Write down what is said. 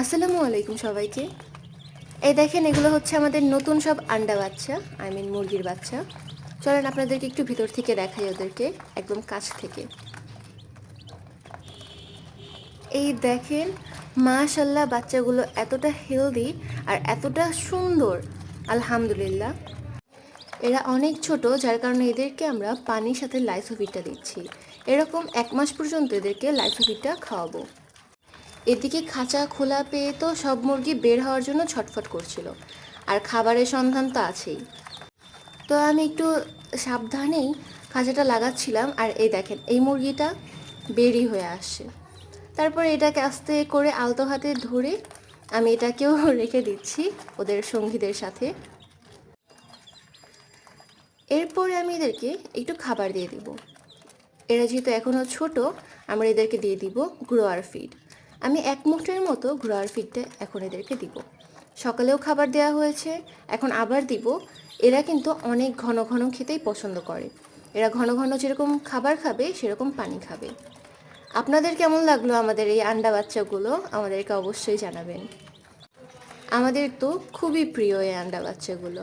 আসসালামু আলাইকুম সবাইকে। এই দেখেন, এগুলো হচ্ছে আমাদের নতুন সব আন্ডা বাচ্চা আই মিন মুরগির বাচ্চা। চলেন আপনাদেরকে একটু ভিতর থেকে দেখাই ওদেরকে, একদম কাছ থেকে। এই দেখেন মাশাল্লাহ বাচ্চাগুলো এতটা হেলদি আর এতটা সুন্দর। আলহামদুলিল্লাহ। এরা অনেক ছোট, যার কারণে এদেরকে আমরা পানির সাথে লাইসোফিটটা দিচ্ছি। এরকম এক মাস পর্যন্ত এদেরকে লাইসোফিটটা খাওয়াবো। এদিকে খাঁচা খোলা পেয়ে তো সব মুরগি বের হওয়ার জন্য ছটফট করছিল। আর খাবারের সন্ধান তো আছেই। তো আমি একটু সাবধানেই খাঁচাটা লাগাচ্ছিলাম আর এই দেখেন, এই মুরগিটা বেরি হয়ে আসছে। তারপর এটাকে আস্তে করে আলতো হাতে ধরে আমি এটাকেও রেখে দিচ্ছি ওদের সঙ্গীদের সাথে। এরপরে আমি এদেরকে একটু খাবার দিয়ে দিব। এরা যেহেতু এখনও ছোট, আমরা এদেরকে দিয়ে দিব গ্রোয়ার ফিড। আমি এক মুঠের মতো গ্রোয়ার ফিডটা এখন এদেরকে দিব। সকালেও খাবার দেওয়া হয়েছে, এখন আবার দিব। এরা কিন্তু অনেক ঘন ঘন খেতেই পছন্দ করে। এরা ঘন ঘন যেরকম খাবার খাবে, সেরকম পানি খাবে। আপনাদের কেমন লাগল আমাদের এই আন্ডা বাচ্চাগুলো? আমাদেরকে অবশ্যই জানাবেন। আমাদের তো খুবই প্রিয় এই আন্ডা বাচ্চাগুলো।